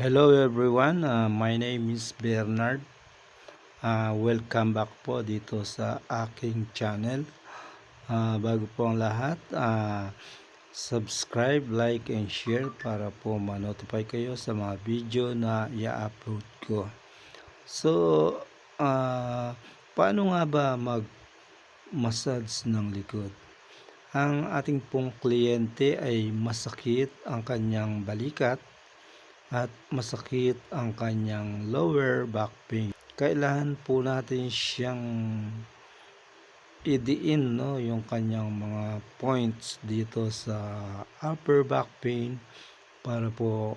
Hello everyone, uh, my name is Bernard. Uh, welcome back po dito sa aking channel. Uh, bago po ang lahat, uh, subscribe, like, and share para po ma-notify kayo sa mga video na i-upload ko. So, uh, paano nga ba mag-massage ng likod? Ang ating pong kliyente ay masakit ang kanyang balikat at masakit ang kanyang lower back pain. Kailangan po natin siyang idiin no yung kanyang mga points dito sa upper back pain para po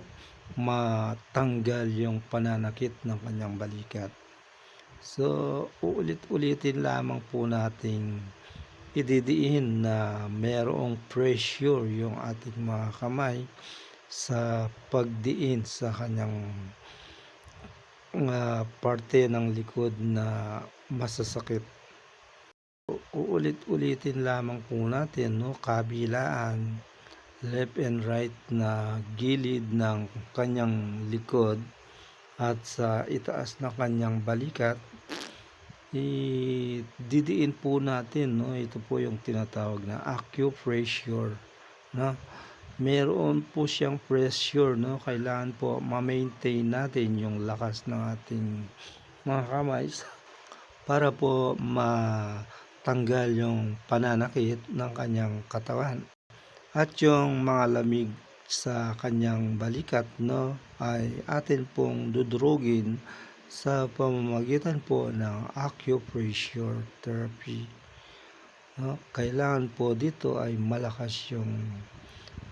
matanggal yung pananakit ng kanyang balikat. So, uulit-ulitin lamang po nating ididiin na mayroong pressure yung ating mga kamay sa pagdiin sa kanyang uh, parte ng likod na masasakit. Uulit-ulitin lamang po natin no kabilaan left and right na gilid ng kanyang likod at sa itaas na kanyang balikat i-didiin po natin no ito po yung tinatawag na acupressure no meron po siyang pressure no kailangan po ma-maintain natin yung lakas ng ating mga kamay para po matanggal yung pananakit ng kanyang katawan at yung mga lamig sa kanyang balikat no ay atin pong dudurugin sa pamamagitan po ng acupressure therapy. No? Kailangan po dito ay malakas yung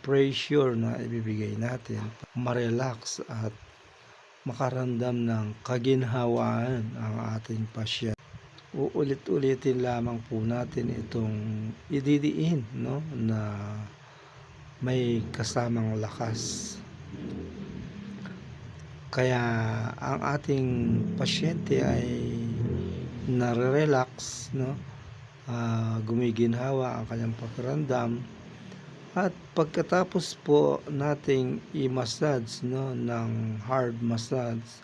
pressure na ibibigay natin. Marelax at makaramdam ng kaginhawaan ang ating pasyen. Uulit-ulitin lamang po natin itong ididiin no? na may kasamang lakas. Kaya ang ating pasyente ay nare-relax, no? Uh, gumiginhawa ang kanyang pakiramdam at pagkatapos po nating i-massage no ng hard massage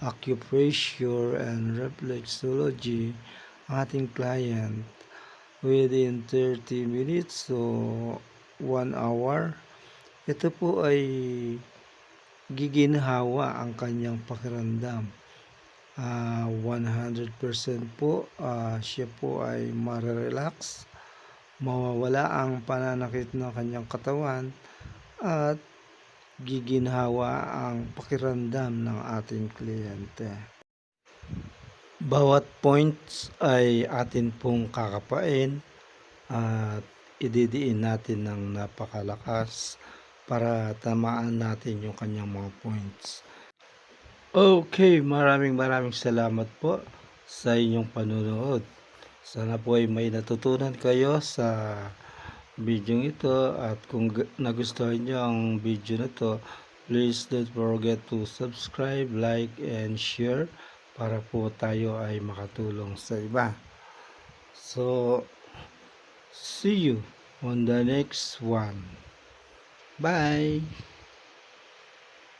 acupressure and reflexology ang ating client within 30 minutes so 1 hour ito po ay giginhawa ang kanyang pakiramdam. Uh, ah, 100% po uh, siya po ay marerelax, mawawala ang pananakit ng kanyang katawan at giginhawa ang pakiramdam ng ating kliyente. Bawat points ay atin pong kakapain at ididiin natin ng napakalakas para tamaan natin yung kanyang mga points. Okay, maraming maraming salamat po sa inyong panunood. Sana po ay may natutunan kayo sa video ito at kung nagustuhan nyo ang video na to, please don't forget to subscribe, like, and share para po tayo ay makatulong sa iba. So, see you on the next one. Bye!